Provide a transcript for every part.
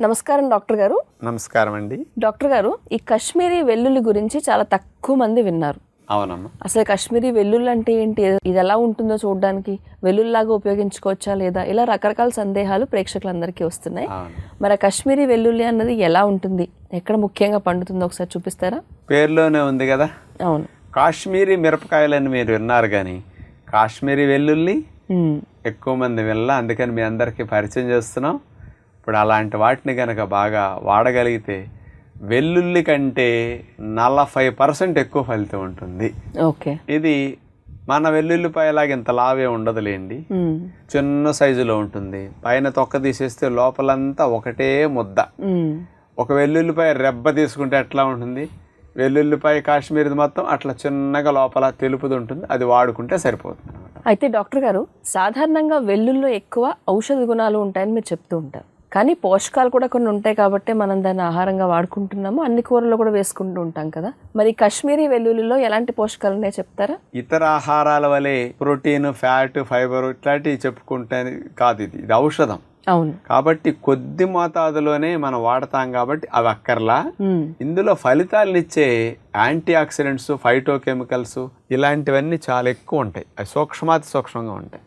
నమస్కారం డాక్టర్ గారు. నమస్కారం అండి డాక్టర్ గారు ఈ కశ్మీరీ వెల్లుల్లి గురించి చాలా తక్కువ మంది విన్నారు. అవునమ్మా. అసలు కశ్మీరీ వెల్లుల్లి అంటే ఏంటి? ఇది ఎలా ఉంటుందో చూడడానికి వెల్లుల్లిలాగా ఉపయోగించుకోవచ్చా లేదా? ఇలా రకరకాల సందేహాలు ప్రేక్షకులందరికీ వస్తున్నాయి. మరి కశ్మీరీ వెల్లుల్లి అన్నది ఎలా ఉంటుంది? ఎక్కడ ముఖ్యంగా పండుతుందో ఒకసారి చూపిస్తారా? పేరులోనే ఉంది కదా. అవును. కాశ్మీరీ మిరపకాయలని మీరు విన్నారు కానీ కాశ్మీరీ వెల్లుల్లి. ఎక్కువ మంది వెళ్ళ అందుకని మీ అందరికీ పరిచయం చేస్తున్నాం. ఇప్పుడు అలాంటి వాటిని కనుక బాగా వాడగలిగితే వెల్లుల్లి కంటే నలభై పర్సెంట్ ఎక్కువ ఫలితం ఉంటుంది. ఓకే. ఇది మన వెల్లుల్లిపాయలాగా ఇంత లావే ఉండదులేండి. చిన్న సైజులో ఉంటుంది. పైన తొక్క తీసేస్తే లోపలంతా ఒకటే ముద్ద. ఒక వెల్లుల్లిపాయ రెబ్బ తీసుకుంటే ఎట్లా ఉంటుంది? వెల్లుల్లిపాయ కాశ్మీర్ది మొత్తం అట్లా చిన్నగా లోపల తెలుపుది ఉంటుంది. అది వాడుకుంటే సరిపోతుంది. అయితే డాక్టర్ గారు సాధారణంగా వెల్లుల్లో ఎక్కువ ఔషధ గుణాలు ఉంటాయని మీరు చెప్తూ ఉంటారు. కానీ పోషకాలు కూడా కొన్ని ఉంటాయి కాబట్టి మనం దాన్ని ఆహారంగా వాడుకుంటున్నాము. అన్ని కూరల్లో కూడా వేసుకుంటూ ఉంటాం కదా. మరి కాశ్మీరీ వెల్లుల్లిలో ఎలాంటి పోషకాలు ఉన్నాయో చెప్తారా? ఇతర ఆహారాల వలె ప్రోటీన్ ఫ్యాట్ ఫైబర్ ఇట్లాంటివి చెప్పుకుంటే కాదు ఇది. ఇది ఔషధం. అవును. కాబట్టి కొద్ది మోతాదులోనే మనం వాడతాం కాబట్టి అవి అక్కర్లా. ఇందులో ఫలితాలనిచ్చే యాంటీ ఆక్సిడెంట్స్ ఫైటోకెమికల్స్ ఇలాంటివన్నీ చాలా ఎక్కువ ఉంటాయి. అవి సూక్ష్మాతి సూక్ష్మంగా ఉంటాయి.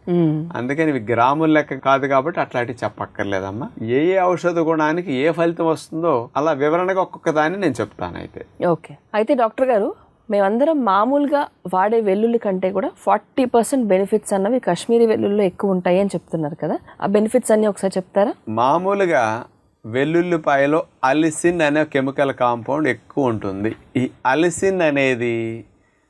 అందుకని ఇవి గ్రాముల లెక్క కాదు కాబట్టి అట్లాంటివి చెప్పక్కర్లేదమ్మా. ఏ ఏ ఔషధ గుణానికి ఏ ఫలితం వస్తుందో అలా వివరణగా ఒక్కొక్క దాన్ని నేను చెప్తాను అయితే. ఓకే. అయితే డాక్టర్ గారు మేమందరం మామూలుగా వాడే వెల్లుల్లి కంటే కూడా ఫార్టీ పర్సెంట్ బెనిఫిట్స్ అన్నవి కాశ్మీరీ వెల్లుల్లిలో ఎక్కువ ఉంటాయి అని చెప్తున్నారు కదా. ఆ బెనిఫిట్స్ అన్ని ఒకసారి చెప్తారా? మామూలుగా వెల్లుల్లిపాయలో అలిసిన్ అనే కెమికల్ కాంపౌండ్ ఎక్కువ ఉంటుంది. ఈ అలిసిన్ అనేది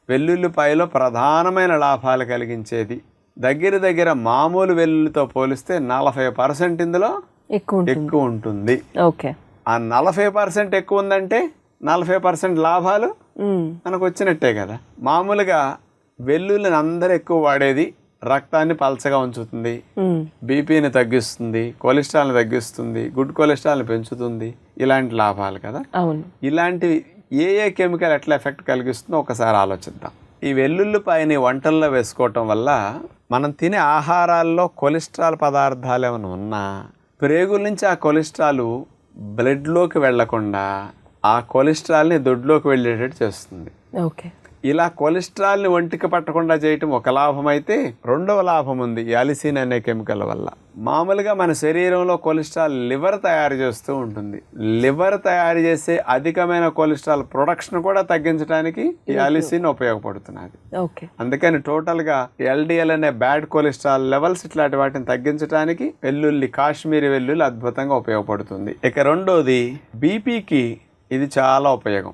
వెల్లుల్లిపాయలో ప్రధానమైన లాభాలు కలిగించేది. దగ్గర దగ్గర మామూలు వెల్లుల్లితో పోలిస్తే నలభై పర్సెంట్ ఇందులో ఎక్కువ ఉంటుంది. ఎక్కువ ఉంటుంది. ఓకే. ఆ నలభై పర్సెంట్ ఎక్కువ ఉందంటే నలభై పర్సెంట్ లాభాలు. మనకు వచ్చినట్టే కదా. మామూలుగా వెల్లుల్లిని అందరూ ఎక్కువ వాడేది రక్తాన్ని పలచగా ఉంచుతుంది. బీపీని తగ్గిస్తుంది కొలెస్ట్రాల్ని తగ్గిస్తుంది గుడ్ కొలెస్ట్రాల్ని పెంచుతుంది ఇలాంటి లాభాలు కదా. అవును. ఇలాంటివి ఏ ఏ కెమికల్ ఎట్లా ఎఫెక్ట్ కలిగిస్తుందో ఒకసారి ఆలోచిద్దాం. ఈ వెల్లుల్లిపాయని వంటల్లో వేసుకోవటం వల్ల మనం తినే ఆహారాల్లో కొలెస్ట్రాల్ పదార్థాలు ఏమైనా ఉన్నా ప్రేగుల నుంచి ఆ కొలెస్ట్రాల్ బ్లడ్లోకి వెళ్ళకుండా ఆ కొలెస్ట్రాల్ని దొడ్లోకి వెళ్ళేటట్టు చేస్తుంది. ఓకే. ఇలా కొలెస్ట్రాల్ని ఒంటికి పట్టకుండా చేయటం ఒక లాభం అయితే రెండవ లాభం ఉంది ఈ అలిసిన్ అనే కెమికల్ వల్ల. మామూలుగా మన శరీరంలో కొలెస్ట్రాల్ లివర్ తయారు చేస్తూ ఉంటుంది. లివర్ తయారు చేసే అధికమైన కొలెస్ట్రాల్ ప్రొడక్షన్ కూడా తగ్గించడానికి ఈ అలిసిన్ ఉపయోగపడుతున్నది. ఓకే. అందుకని టోటల్గా ఎల్డిఎల్ అనే బ్యాడ్ కొలెస్ట్రాల్ లెవెల్స్ ఇట్లాంటి వాటిని తగ్గించడానికి వెల్లుల్లి కాశ్మీరీ వెల్లుల్లి అద్భుతంగా ఉపయోగపడుతుంది. ఇక రెండోది బీపీకి ఇది చాలా ఉపయోగం.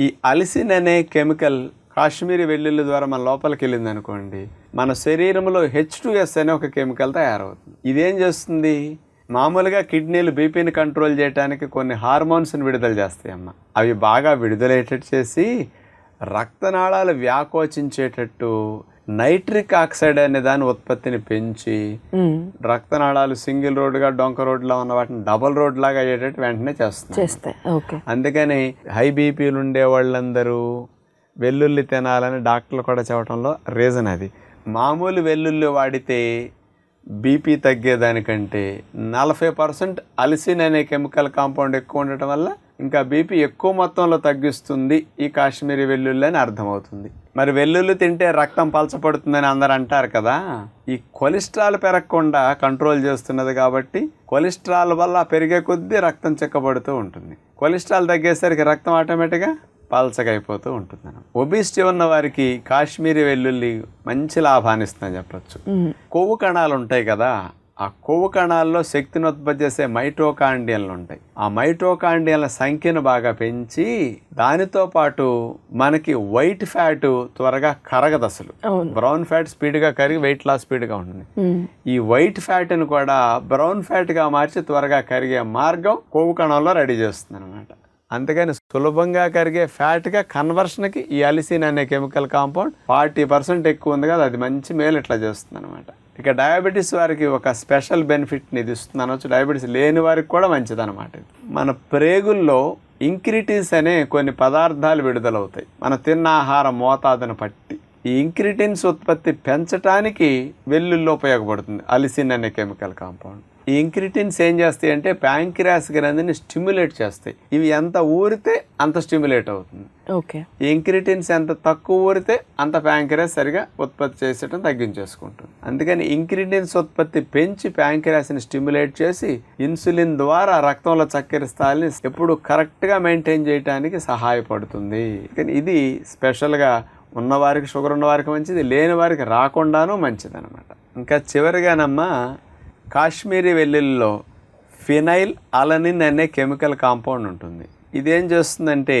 ఈ అలిసిన్ అనే కెమికల్ కాశ్మీరీ వెల్లుల్లి ద్వారా మన లోపలికి వెళ్ళింది అనుకోండి మన శరీరంలో హెచ్ టు ఎస్ అనే ఒక కెమికల్ తయారవుతుంది. ఇదేం చేస్తుంది? మామూలుగా కిడ్నీలు బీపీని కంట్రోల్ చేయడానికి కొన్ని హార్మోన్స్ని విడుదల చేస్తాయి అమ్మ. అవి బాగా విడుదలయ్యేటట్టు చేసి రక్తనాళాలు వ్యాకోచించేటట్టు నైట్రిక్ ఆక్సైడ్ అనే దాని ఉత్పత్తిని పెంచి. రక్తనాళాలు సింగిల్ రోడ్డుగా డొంక రోడ్లో ఉన్న వాటిని డబుల్ రోడ్ లాగా అయ్యేటట్టు వెంటనే చేస్తాయి. ఓకే. అందుకని హై బీపీలు ఉండే వాళ్ళందరూ వెల్లుల్లి తినాలని డాక్టర్లు కూడా చెప్పడంలో రీజన్ అది. మామూలు వెల్లుల్లి వాడితే బీపీ తగ్గేదానికంటే నలభై పర్సెంట్ అలిసిన్ అనే కెమికల్ కాంపౌండ్ ఎక్కువ ఉండటం వల్ల ఇంకా బీపీ ఎక్కువ మొత్తంలో తగ్గిస్తుంది ఈ కాశ్మీరీ వెల్లుల్లి అని అర్థమవుతుంది. మరి వెల్లుల్లి తింటే రక్తం పలచపడుతుందని అందరు అంటారు కదా ఈ కొలెస్ట్రాల్ పెరగకుండా కంట్రోల్ చేస్తున్నది కాబట్టి కొలెస్ట్రాల్ వల్ల పెరిగే కొద్దీ రక్తం చెక్కబడుతూ ఉంటుంది. కొలెస్ట్రాల్ తగ్గేసరికి రక్తం ఆటోమేటిక్గా పల్చగా అయిపోతూ ఉంటుంది ఒబిసిటీ ఉన్న వారికి కాశ్మీరీ వెల్లుల్లి మంచి లాభాన్ని ఇస్తుందని చెప్పొచ్చు. కొవ్వు కణాలు ఉంటాయి కదా ఆ కొవ్వు కణాల్లో శక్తిని ఉత్పత్తి చేసే మైటోకాండియన్లు ఉంటాయి ఆ మైటోకాండియన్ల సంఖ్యను బాగా పెంచి దానితో పాటు మనకి వైట్ ఫ్యాట్ త్వరగా కరగదు అసలు. బ్రౌన్ ఫ్యాట్ స్పీడ్గా కరిగి వెయిట్ లాస్ స్పీడ్గా ఉంటుంది. ఈ వైట్ ఫ్యాట్ని కూడా బ్రౌన్ ఫ్యాట్గా మార్చి త్వరగా కరిగే మార్గం కొవ్వు కణంలో రెడీ చేస్తుంది అనమాట అందుకని సులభంగా కరిగే ఫ్యాట్గా కన్వర్షన్కి ఈ అలిసిన్ అనే కెమికల్ కాంపౌండ్ ఫార్టీ పర్సెంట్ ఎక్కువ ఉంది కదా అది మంచి మేలు ఇట్లా చేస్తుంది అనమాట ఇక డయాబెటీస్ వారికి ఒక స్పెషల్ బెనిఫిట్ని ఇది ఇస్తుంది అనొచ్చు డయాబెటీస్ లేని వారికి కూడా మంచిదన్నమాట మన ప్రేగుల్లో ఇంక్రిటీన్స్ అనే కొన్ని పదార్థాలు విడుదలవుతాయి. మన తిన్న ఆహార మోతాదును పట్టి ఈ ఇంక్రిటిన్స్ ఉత్పత్తి పెంచడానికి వెల్లుల్లో ఉపయోగపడుతుంది. అలిసిన్ అనే కెమికల్ కాంపౌండ్. ఈ ఇంక్రిటిన్స్ ఏం చేస్తాయి అంటే ప్యాంక్రాస్ గ్రంథిని స్టిమ్యులేట్ చేస్తాయి. ఇవి ఎంత ఊరితే అంత స్టిమ్యులేట్ అవుతుంది. ఓకే. ఈ ఇంక్రిటిన్స్ ఎంత తక్కువ ఊరితే అంత ప్యాంక్రాస్ సరిగా ఉత్పత్తి చేసేయడం తగ్గించేసుకుంటుంది. అందుకని ఇంక్రిటిన్స్ ఉత్పత్తి పెంచి ప్యాంక్రాస్ని స్టిమ్యులేట్ చేసి ఇన్సులిన్ ద్వారా రక్తంలో చక్కెర స్థాయిని ఎప్పుడు కరెక్ట్గా మెయింటైన్ చేయడానికి సహాయపడుతుంది. కానీ ఇది స్పెషల్గా ఉన్నవారికి షుగర్ ఉన్నవారికి మంచిది లేని వారికి రాకుండాను మంచిది అనమాట ఇంకా చివరిగానమ్మా కాశ్మీరీ వెల్లుల్లిలో ఫినైల్ అలనిన్ అనే కెమికల్ కాంపౌండ్ ఉంటుంది. ఇదేం చేస్తుందంటే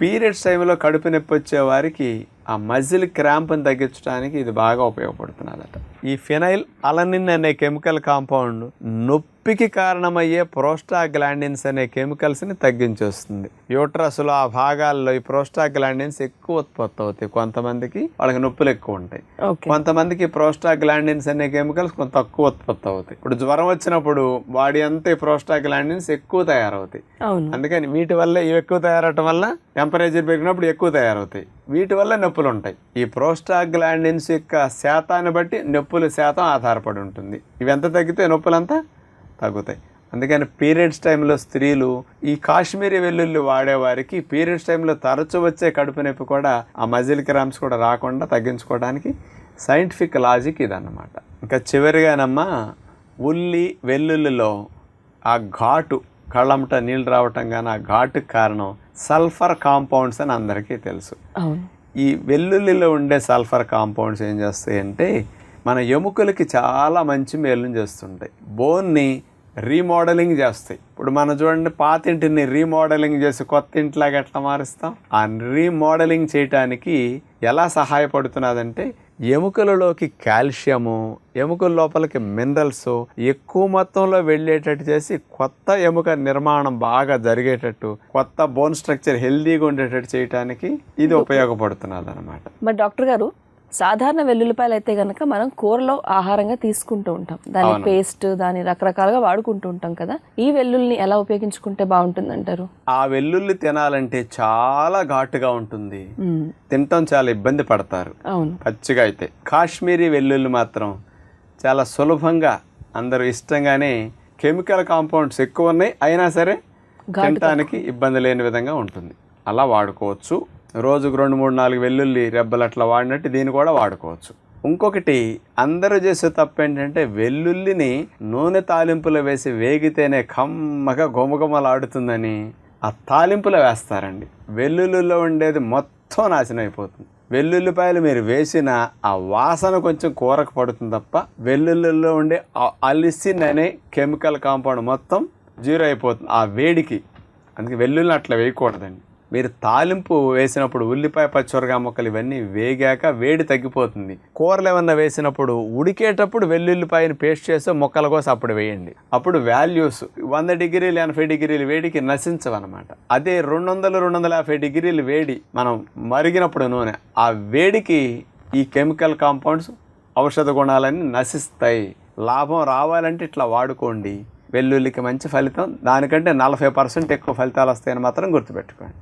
పీరియడ్స్ టైంలో కడుపు నొప్పి వచ్చే వారికి ఆ మజిల్ క్రాంప్ని తగ్గించడానికి ఇది బాగా ఉపయోగపడుతున్నదట. ఈ ఫినైల్ అలనిన్ అనే కెమికల్ కాంపౌండ్ నొప్పి నొప్పికి కారణమయ్యే ప్రోస్టాగ్లాండిన్స్ అనే కెమికల్స్ని తగ్గించేస్తుంది. యూట్రస్లో ఆ భాగాల్లో ఈ ప్రోస్టాగ్లాండిన్స్ ఎక్కువ ఉత్పత్తి అవుతాయి. కొంతమందికి వాళ్ళకి నొప్పులు ఎక్కువ ఉంటాయి. కొంతమందికి ప్రోస్టాగ్లాండిన్స్ అనే కెమికల్స్ కొంత తక్కువ ఉత్పత్తి అవుతాయి. ఇప్పుడు జ్వరం వచ్చినప్పుడు బాడీ అంతా ఈ ప్రోస్టాగ్లాండిన్స్ ఎక్కువ తయారవుతాయి. అందుకని వీటి వల్ల ఇవి ఎక్కువ తయారవటం వల్ల టెంపరేచర్ పెరిగినప్పుడు ఎక్కువ తయారవుతాయి. వీటి వల్ల నొప్పులు ఉంటాయి. ఈ ప్రోస్టాగ్లాండిన్స్ యొక్క శాతాన్ని బట్టి నొప్పుల శాతం ఆధారపడి ఉంటుంది. ఇవి ఎంత తగ్గితే నొప్పులంతా తగ్గుతాయి అందుకని పీరియడ్స్ టైంలో స్త్రీలు ఈ కాశ్మీరీ వెల్లుల్లి వాడేవారికి పీరియడ్స్ టైంలో తరచు వచ్చే కడుపు నొప్పి కూడా ఆ మజిల్ క్రామ్స్ కూడా రాకుండా తగ్గించుకోవడానికి సైంటిఫిక్ లాజిక్ ఇదన్నమాట. ఇంకా చివరిగానమ్మా ఉల్లి వెల్లుల్లిలో ఆ ఘాటు కళ్ళమట నీళ్ళు రావటం కానీ ఆ ఘాటుకు కారణం సల్ఫర్ కాంపౌండ్స్ అని అందరికీ తెలుసు. ఈ వెల్లుల్లిలో ఉండే సల్ఫర్ కాంపౌండ్స్ ఏం చేస్తాయంటే మన ఎముకలకి చాలా మంచి మేలుని చేస్తుంటాయి. బోన్ని రీమోడలింగ్ చేస్తాయి. ఇప్పుడు మనం చూడండి పాత ఇంటిని రీమోడలింగ్ చేసి కొత్త ఇంటిలాగా ఎట్లా మారుస్తాం? ఆ రీమోడలింగ్ చేయటానికి ఎలా సహాయపడుతున్నదంటే ఎముకలలోకి కాల్షియము ఎముకల లోపలికి మినరల్స్ ఎక్కువ మొత్తంలో వెళ్ళేటట్టు చేసి కొత్త ఎముక నిర్మాణం బాగా జరిగేటట్టు కొత్త బోన్ స్ట్రక్చర్ హెల్దీగా ఉండేటట్టు చేయడానికి ఇది ఉపయోగపడుతున్నది అనమాట మరి డాక్టర్ గారు సాధారణ వెల్లుల్లిపాయలు అయితే గనక మనం కూరలో ఆహారంగా తీసుకుంటూ ఉంటాం. దాని పేస్ట్ దాని రకరకాలుగా వాడుకుంటూ ఉంటాం కదా. ఈ వెల్లుల్ని ఎలా ఉపయోగించుకుంటే బాగుంటుంది అంటారు ఆ వెల్లుల్లి తినాలంటే చాలా ఘాటుగా ఉంటుంది. తినటం చాలా ఇబ్బంది పడతారు. అవును. పచ్చిగా అయితే. కాశ్మీరీ వెల్లుల్లి మాత్రం చాలా సులభంగా అందరూ ఇష్టంగానే కెమికల్ కాంపౌండ్స్ ఎక్కువ ఉన్నాయి. అయినా సరే తినటానికి ఇబ్బంది లేని విధంగా ఉంటుంది. అలా వాడుకోవచ్చు. రోజుకు రెండు మూడు నాలుగు వెల్లుల్లి రెబ్బలు అట్లా వాడినట్టు దీన్ని కూడా వాడుకోవచ్చు. ఇంకొకటి అందరూ చేసే తప్పు ఏంటంటే వెల్లుల్లిని నూనె తాలింపులో వేసి వేగితేనే కమ్మగా గుమగుమలాడుతుందని ఆ తాలింపులో వేస్తారండి. వెల్లుల్లిలో ఉండేది మొత్తం నాశనం అయిపోతుంది. వెల్లుల్లిపాయలు మీరు వేసిన ఆ వాసన కొంచెం కూరకు పడుతుంది తప్ప వెల్లుల్లిలో ఉండే అలిసిన్ అనే కెమికల్ కాంపౌండ్ మొత్తం జీరో అయిపోతుంది ఆ వేడికి. అందుకే వెల్లుల్లి అట్లా వేయకూడదండి. మీరు తాలింపు వేసినప్పుడు ఉల్లిపాయ పచ్చిమిరకాయ ముక్కలు ఇవన్నీ వేగాక వేడి తగ్గిపోతుంది. కూరలు ఏమన్నా వేసినప్పుడు ఉడికేటప్పుడు వెల్లుల్లిపాయని పేస్ట్ చేసి ముక్కల కోసం అప్పుడు వేయండి. అప్పుడు వాల్యూస్ వంద డిగ్రీలు ఎనభై డిగ్రీలు వేడికి నశించవన్నమాట. అదే రెండు వందలు రెండు వందల యాభై డిగ్రీలు వేడి మనం మరిగినప్పుడు నూనె ఆ వేడికి ఈ కెమికల్ కాంపౌండ్స్ ఔషధ గుణాలన్నీ నశిస్తాయి. లాభం రావాలంటే ఇట్లా వాడుకోండి. వెల్లుల్లికి మంచి ఫలితం దానికంటే నలభై పర్సెంట్ ఎక్కువ ఫలితాలు వస్తాయని మాత్రం గుర్తుపెట్టుకోండి.